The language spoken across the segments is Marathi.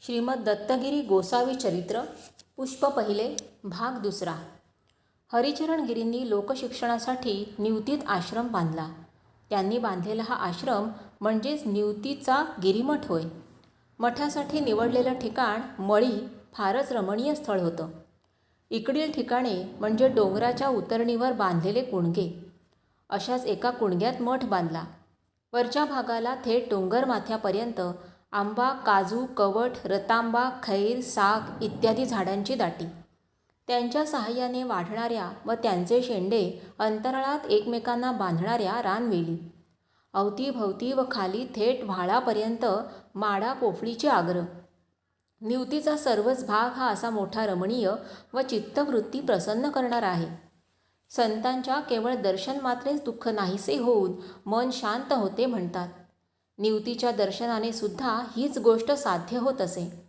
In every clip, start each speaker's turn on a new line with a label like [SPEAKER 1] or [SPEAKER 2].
[SPEAKER 1] श्रीमद दत्तगिरी गोसावी चरित्र पुष्प पहिले भाग दुसरा. हरिचरण गिरींनी लोकशिक्षणासाठी निवतीत आश्रम बांधला. त्यांनी बांधलेला हा आश्रम म्हणजेच निवतीचा गिरीमठ होय. मठासाठी निवडलेलं ठिकाण मळी फारच रमणीय स्थळ होतं. इकडील ठिकाणे म्हणजे डोंगराच्या उतरणीवर बांधलेले कुणगे. अशाच एका कुणग्यात मठ बांधला. वरच्या भागाला थेट डोंगरमाथ्यापर्यंत आंबा काजू कवठ रतांबा खैर साग इत्यादी झाडांची दाटी. त्यांच्या सहाय्याने वाढणाऱ्या व त्यांचे शेंडे अंतराळात एकमेकांना बांधणाऱ्या रानवेली. अवतीभवती व खाली थेट व्हाळापर्यंत माडा पोफळीचे आग्रह. निवतीचा सर्वच भाग हा असा मोठा रमणीय व चित्तवृत्ती प्रसन्न करणारा आहे. संतांच्या केवळ दर्शन मात्रेच दुःख नाहीसे होऊन मन शांत होते म्हणतात. निवतीच्या दर्शनाने सुद्धा हीच गोष्ट साध्य होत असे.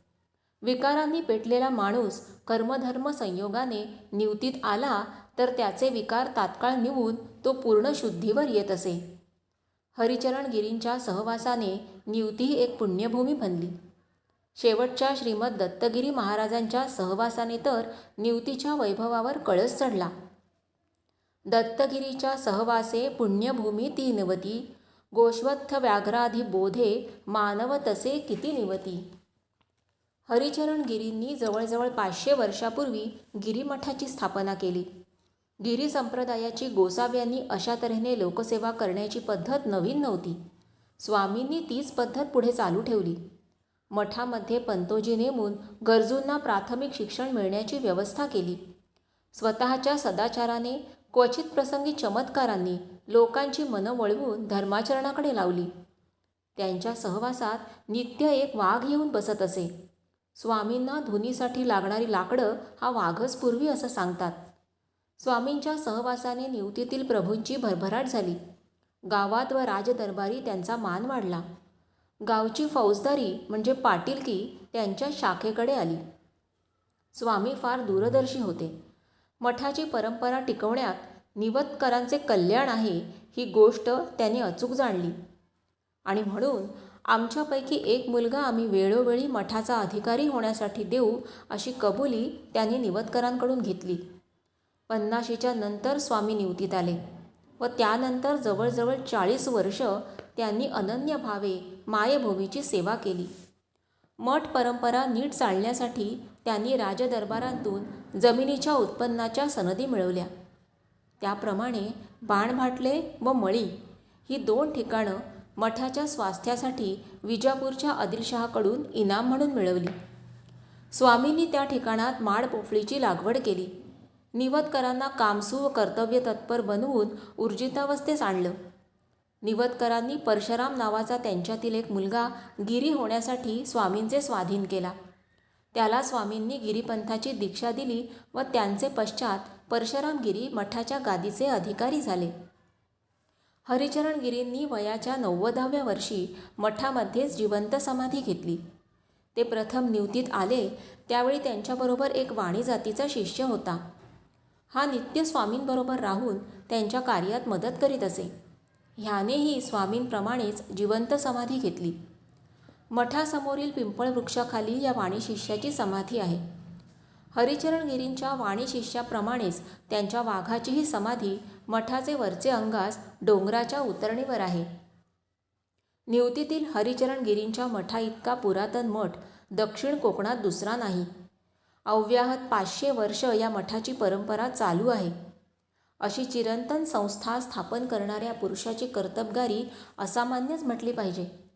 [SPEAKER 1] विकारांनी पेटलेला माणूस कर्मधर्म संयोगाने निवतीत आला तर त्याचे विकार तात्काळ निवून तो पूर्ण शुद्धीवर येत असे. हरिचरण गिरींच्या सहवासाने निवती ही एक पुण्यभूमी बनली. शेवटच्या श्रीमद दत्तगिरी महाराजांच्या सहवासाने तर निवतीच्या वैभवावर कळस चढला. दत्तगिरीच्या सहवासे पुण्यभूमी तीनवती गोश्वत्थ व्याघ्राधी बोधे मानव तसे किती निवती. हरिचरण गिरींनी जवळजवळ पाचशे वर्षापूर्वी गिरीमठाची स्थापना केली. गिरी संप्रदायाची गोसाव्यांनी अशा तऱ्हेने लोकसेवा करण्याची पद्धत नवीन नव्हती. स्वामींनी तीच पद्धत पुढे चालू ठेवली. मठामध्ये पंतोजी नेमून गरजूंना प्राथमिक शिक्षण मिळण्याची व्यवस्था केली. स्वतःच्या सदाचाराने क्वचित प्रसंगी चमत्कारांनी लोकांची मनं वळवून धर्माचरणाकडे लावली. त्यांच्या सहवासात नित्य एक वाघ येऊन बसत असे. स्वामींना धुनीसाठी लागणारी लाकडं हा वाघच पूर्वी असं सांगतात. स्वामींच्या सहवासाने निवतीतील प्रभूंची भरभराट झाली. गावात व राजदरबारी त्यांचा मान वाढला. गावची फौजदारी म्हणजे पाटीलकी त्यांच्या शाखेकडे आली. स्वामी फार दूरदर्शी होते. मठाची परंपरा टिकवण्यात निवतकरांचे कल्याण आहे ही गोष्ट त्यांनी अचूक जाणली. आणि म्हणून आमच्यापैकी एक मुलगा आम्ही वेळोवेळी मठाचा अधिकारी होण्यासाठी देऊ अशी कबुली त्यांनी निवतकरांकडून घेतली. पन्नाशीच्या नंतर स्वामी निवतीत आले व त्यानंतर जवळजवळ चाळीस वर्ष त्यांनी अनन्य भावे मायभूमीची सेवा केली. मठ परंपरा नीट चालण्यासाठी त्यांनी राजदरबारांतून जमिनीच्या उत्पन्नाच्या सनदी मिळवल्या. त्याप्रमाणे बाणभाटले व मळी ही दोन ठिकाणं मठाच्या स्वास्थ्यासाठी विजापूरच्या आदिलशहाकडून इनाम म्हणून मिळवली. स्वामींनी त्या ठिकाणात माड पोफळीची लागवड केली. निवतकरांना कामसू व कर्तव्य तत्पर बनवून ऊर्जितावस्थेस आणलं. निवतकरांनी परशराम नावाचा त्यांच्यातील एक मुलगा गिरी होण्यासाठी स्वामींचे स्वाधीन केला. त्याला स्वामींनी गिरीपंथाची दीक्षा दिली व त्यांचे पश्चात परशुरामगिरी मठाच्या गादीचे अधिकारी झाले. हरिचरणगिरींनी वयाच्या नव्वदाव्या वर्षी मठामध्येच जिवंत समाधी घेतली. ते प्रथम निवतीत आले त्यावेळी त्यांच्याबरोबर एक वाणी जातीचा शिष्य होता. हा नित्य स्वामींबरोबर राहून त्यांच्या कार्यात मदत करीत असे. ह्यानेही स्वामींप्रमाणेच जिवंत समाधी घेतली. मठासमोरील पिंपळ वृक्षाखाली या वाणी शिष्याची समाधी आहे. हरिचरणगिरींच्या वाणी शिष्याप्रमाणेच त्यांच्या वाघाचीही समाधी मठाचे वरचे अंगास डोंगराच्या उतरणीवर आहे. निवतीतील हरिचरणगिरींच्या मठा इतका पुरातन मठ दक्षिण कोकणात दुसरा नाही. अव्याहत पाचशे वर्ष या मठाची परंपरा चालू आहे. अशी चिरंतन संस्था स्थापन करणाऱ्या पुरुषाची कर्तबगारी असामान्यच म्हटली पाहिजे.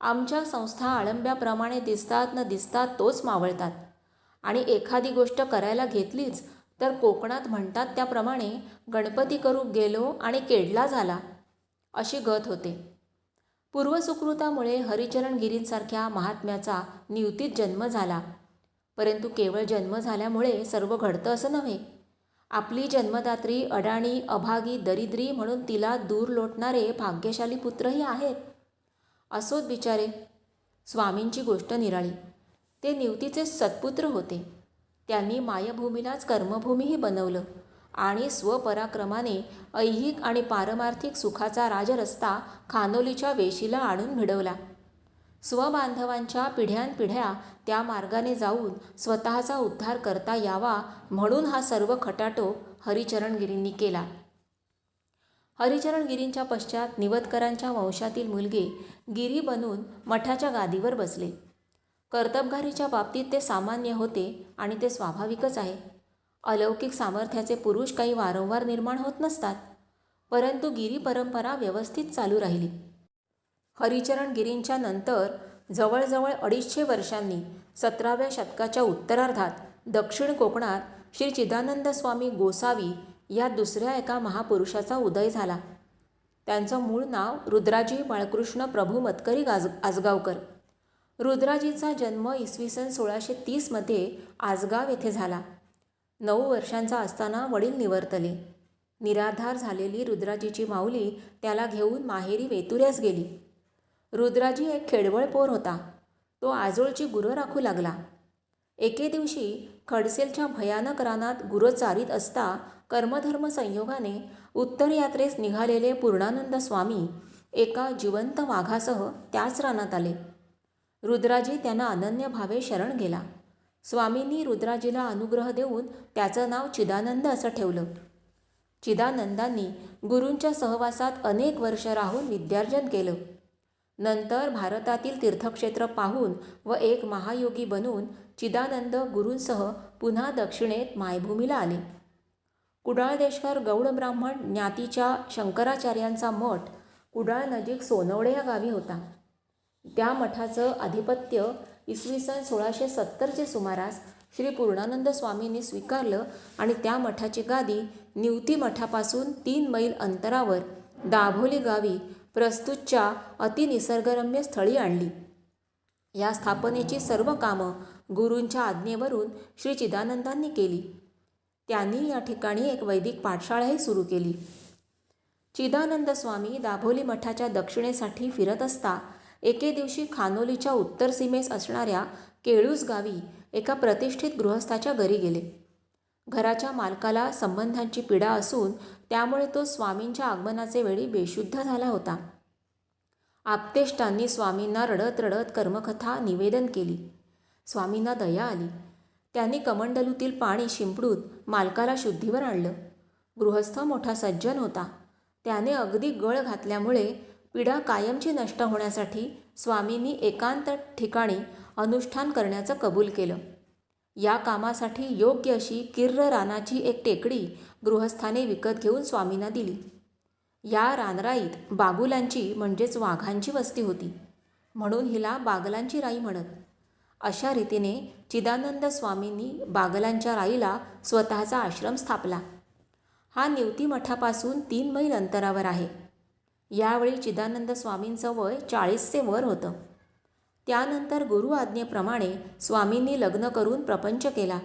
[SPEAKER 1] आमच्या संस्था आळंब्याप्रमाणे दिसतात न दिसतात तोच मावळतात. आणि एखादी गोष्ट करायला घेतलीच तर कोकणात म्हणतात त्याप्रमाणे गणपती करू गेलो आणि केडला झाला अशी गत होते. पूर्वसुकृतामुळे हरिचरणगिरींसारख्या महात्म्याचा नियुतीत जन्म झाला. परंतु केवळ जन्म झाल्यामुळे सर्व घडतं असं नव्हे. आपली जन्मदात्री अडाणी अभागी दरिद्री म्हणून तिला दूर लोटणारे भाग्यशाली पुत्रही आहेत. असोत बिचारे. स्वामींची गोष्ट निराळी. ते निवतीचे सत्पुत्र होते. त्यांनी मायभूमीलाच कर्मभूमीही बनवलं आणि स्वपराक्रमाने ऐहिक आणि पारमार्थिक सुखाचा राजरस्ता खानोलीच्या वेशीला आणून भिडवला. स्वबांधवांच्या पिढ्यानपिढ्या त्या मार्गाने जाऊन स्वतःचा उद्धार करता यावा म्हणून हा सर्व खटाटोप हरिचरणगिरींनी केला. हरिचरण गिरींच्या पश्चात निवतकरांच्या वंशातील मुलगे गिरी बनून मठाच्या गादीवर बसले. कर्तबगारीच्या बाबतीत ते सामान्य होते आणि ते स्वाभाविकच आहे. अलौकिक सामर्थ्याचे पुरुष काही वारंवार निर्माण होत नसतात परंतु गिरी परंपरा व्यवस्थित चालू राहिली. हरिचरण गिरींच्या नंतर जवळजवळ अडीचशे वर्षांनी सतराव्या शतकाच्या उत्तरार्धात दक्षिण कोकणात श्री चिदानंद स्वामी गोसावी या दुसऱ्या एका महापुरुषाचा उदय झाला. त्यांचं मूळ नाव रुद्राजी बाळकृष्ण प्रभू मतकरी गाज आजगावकर. रुद्राजीचा जन्म इसवी सन सोळाशे तीसमध्ये आजगाव येथे झाला. नऊ वर्षांचा असताना वडील निवर्तले. निराधार झालेली रुद्राजीची माऊली त्याला घेऊन माहेरी वेतुऱ्यास गेली. रुद्राजी एक खेडवळ पोर होता. तो आजोळची गुरं राखू लागला. एके दिवशी खडसेलच्या भयानक रानात गुरं चारित असता कर्मधर्म संयोगाने उत्तर यात्रेस निघालेले पूर्णानंद स्वामी एका जिवंत वाघासह त्याच रानात आले. रुद्राजी त्यांना अनन्य भावे शरण गेला. स्वामींनी रुद्राजीला अनुग्रह देऊन त्याचं नाव चिदानंद असं ठेवलं. चिदानंदांनी गुरूंच्या सहवासात अनेक वर्ष राहून विद्यार्जन केलं. नंतर भारतातील तीर्थक्षेत्र पाहून व एक महायोगी बनून चिदानंद गुरूंसह पुन्हा दक्षिणेत मायभूमीला आले. कुडाळ देशकर गौड ब्राह्मण ज्ञातीच्या शंकराचार्यांचा मठ कुडाळ नजीक सोनवडे या गावी होता. त्या मठाचं आधिपत्य इसवी सन सोळाशे सत्तरचे सुमारास श्री पूर्णानंद स्वामींनी स्वीकारलं आणि त्या मठाची गादी निवती मठापासून तीन मैल अंतरावर दाभोली गावी प्रस्तुतच्या अतिनिसर्गरम्य स्थळी आणली. या स्थापनेची सर्व कामं गुरूंच्या आज्ञेवरून श्री चिदानंदांनी केली. त्यांनी या ठिकाणी एक वैदिक पाठशाळाही सुरू केली. चिदानंद स्वामी दाभोली मठाच्या दक्षिणेसाठी फिरत असता एके दिवशी खानोलीच्या उत्तर सीमेस असणाऱ्या केळूस गावी एका प्रतिष्ठित गृहस्थाच्या घरी गेले. घराच्या मालकाला संबंधांची पीडा असून त्यामुळे तो स्वामींच्या आगमनाचे वेळी बेशुद्ध झाला होता. आप्तेष्टांनी स्वामींना रडत रडत कर्मकथा निवेदन केली. स्वामींना दया आली. त्यांनी कमंडलूतील पाणी शिंपडून मालकाला शुद्धीवर आणलं. गृहस्थ मोठा सज्जन होता. त्याने अगदी गळ घातल्यामुळे पीडा कायमची नष्ट होण्यासाठी स्वामींनी एकांत ठिकाणी अनुष्ठान करण्याचं कबूल केलं. या कामासाठी योग्य अशी किर्र रानाची एक टेकडी गृहस्थाने विकत घेऊन स्वामींना दिली. या रानराईत बागुलांची म्हणजेच वाघांची वस्ती होती. म्हणून हिला बागलांची राई म्हणत अशा रीतीने चिदानंद स्वामींनी बागलांच्या राईला स्वतःचा आश्रम स्थापला. हा निवती मठापासून तीन मैल अंतरावर आहे. यावेळी चिदानंद स्वामींचं वय चाळीसचे वर होतं. त्यानंतर गुरु आज्ञेप्रमाणे स्वामींनी लग्न करून प्रपंच केला.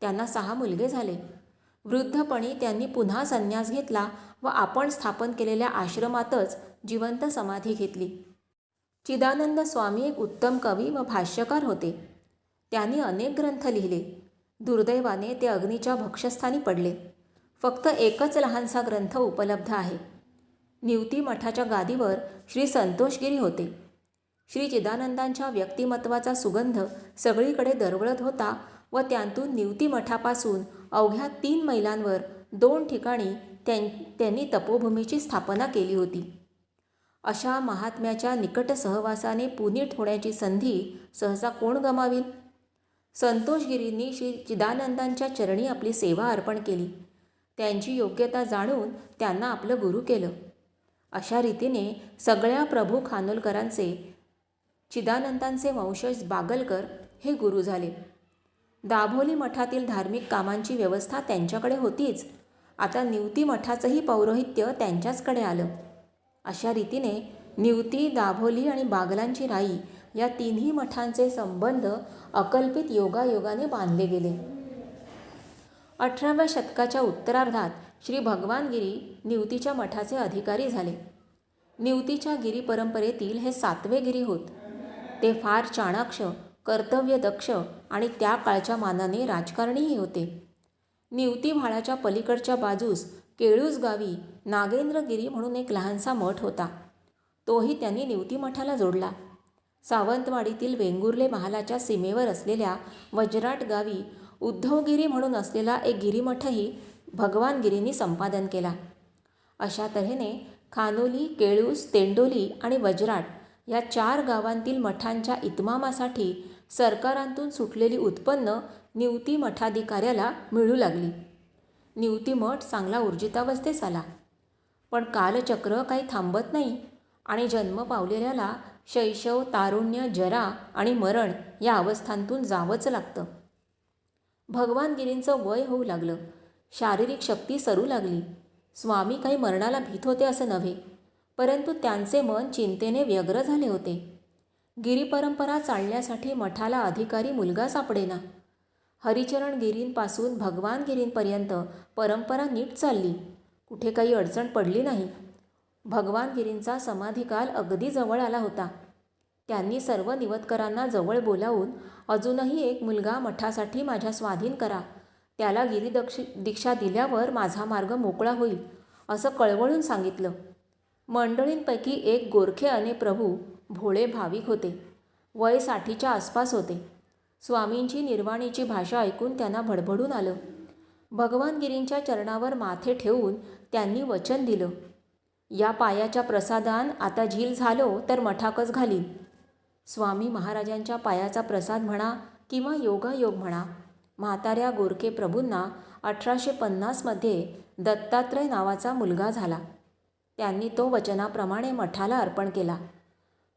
[SPEAKER 1] त्यांना सहा मुलगे झाले. वृद्धपणी त्यांनी पुन्हा संन्यास घेतला व आपण स्थापन केलेल्या आश्रमातच जिवंत समाधी घेतली. चिदानंद स्वामी एक उत्तम कवी व भाष्यकार होते. त्यांनी अनेक ग्रंथ लिहिले. दुर्दैवाने ते अग्नीच्या भक्षस्थानी पडले. फक्त एकच लहानसा ग्रंथ उपलब्ध आहे. निवती मठाच्या गादीवर श्री संतोषगिरी होते. श्री चिदानंदांच्या व्यक्तिमत्वाचा सुगंध सगळीकडे दरवळत होता व त्यांतून निवती मठापासून अवघ्या तीन मैलांवर दोन ठिकाणी त्यां त्यांनी तपोभूमीची स्थापना केली होती. अशा महात्म्याच्या निकट सहवासाने पुनीत होण्याची संधी सहसा कोण गमावील? संतोषगिरींनी श्री चिदानंदांच्या चरणी आपली सेवा अर्पण केली. त्यांची योग्यता जाणून त्यांना आपलं गुरु केलं. अशा रीतीने सगळ्या प्रभू खानोलकरांचे चिदानंदांचे वंशज बागलकर हे गुरु झाले. दाभोली मठातील धार्मिक कामांची व्यवस्था त्यांच्याकडे होतीच. आता निवती मठाचंही पौरोहित्य त्यांच्याचकडे आलं. अशा रीतीने निवती दाभोली आणि बागलांची राई या तिन्ही मठांचे संबंध अकल्पित योगायोगाने बांधले गेले. अठराव्या शतकाच्या उत्तरार्धात श्री भगवानगिरी निवतीच्या मठाचे अधिकारी झाले. निवतीच्या गिरी परंपरेतील हे सातवे गिरी होत. ते फार चाणाक्ष कर्तव्यदक्ष आणि त्या काळच्या मानाने राजकारणीही होते. निवती भाळाच्या पलीकडच्या बाजूस केळूस गावी नागेंद्रगिरी म्हणून एक लहानसा मठ होता. तोही त्यांनी निवती मठाला जोडला. सावंतवाडीतील वेंगुर्ले महालाच्या सीमेवर असलेल्या वज्राट गावी उद्धवगिरी म्हणून असलेला एक गिरीमठही भगवानगिरींनी संपादन केला. अशा तऱ्हेने खानोली केळूस तेंडोली आणि वज्राट या चार गावांतील मठांच्या इतमामासाठी सरकारांतून सुटलेली उत्पन्न निवती मठाधिकाऱ्याला मिळू लागली. निवती मठ चांगला ऊर्जितावस्थेस आला. पण कालचक्र काही थांबत नाही आणि जन्म पावलेल्याला शैशव तारुण्य जरा आणि मरण या अवस्थांतून जावंच लागतं. भगवानगिरींचं वय होऊ लागलं. शारीरिक शक्ती सरू लागली. स्वामी काही मरणाला भीत होते असं नव्हे परंतु त्यांचे मन चिंतेने व्यग्र झाले होते. गिरीपरंपरा चालण्यासाठी मठाला अधिकारी मुलगा सापडेना. हरिचरण गिरींपासून भगवान गिरींपर्यंत परंपरा नीट चालली. कुठे काही अडचण पडली नाही. भगवानगिरींचा समाधिकाल अगदी जवळ आला होता. त्यांनी सर्व निवतकरांना जवळ बोलावून अजूनही एक मुलगा मठासाठी माझ्या स्वाधीन करा. त्याला गिरीदक्ष दीक्षा दिल्यावर माझा मार्ग मोकळा होईल असं कळवळून सांगितलं. मंडळींपैकी एक गोरखे अने प्रभू भोळे भाविक होते. वय साठीच्या आसपास होते. स्वामींची निर्वाणीची भाषा ऐकून त्यांना भडभडून आलं. भगवानगिरींच्या चरणावर माथे ठेवून त्यांनी वचन दिलं. या पायाच्या प्रसादान आता झील झालो तर मठाकच घालीन. स्वामी महाराजांच्या पायाचा प्रसाद म्हणा किंवा योगायोग म्हणा म्हाताऱ्या गोरखे प्रभूंना अठराशे पन्नासमध्ये दत्तात्रय नावाचा मुलगा झाला. त्यांनी तो वचनाप्रमाणे मठाला अर्पण केला.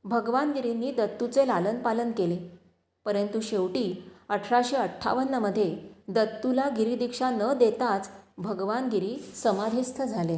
[SPEAKER 1] भगवानगिरींनी दत्तूचे लालनपालन केले. परंतु शेवटी अठराशे अठ्ठावन्नमध्ये दत्तूला गिरीदीक्षा न देताच भगवानगिरी समाधीस्थ झाले.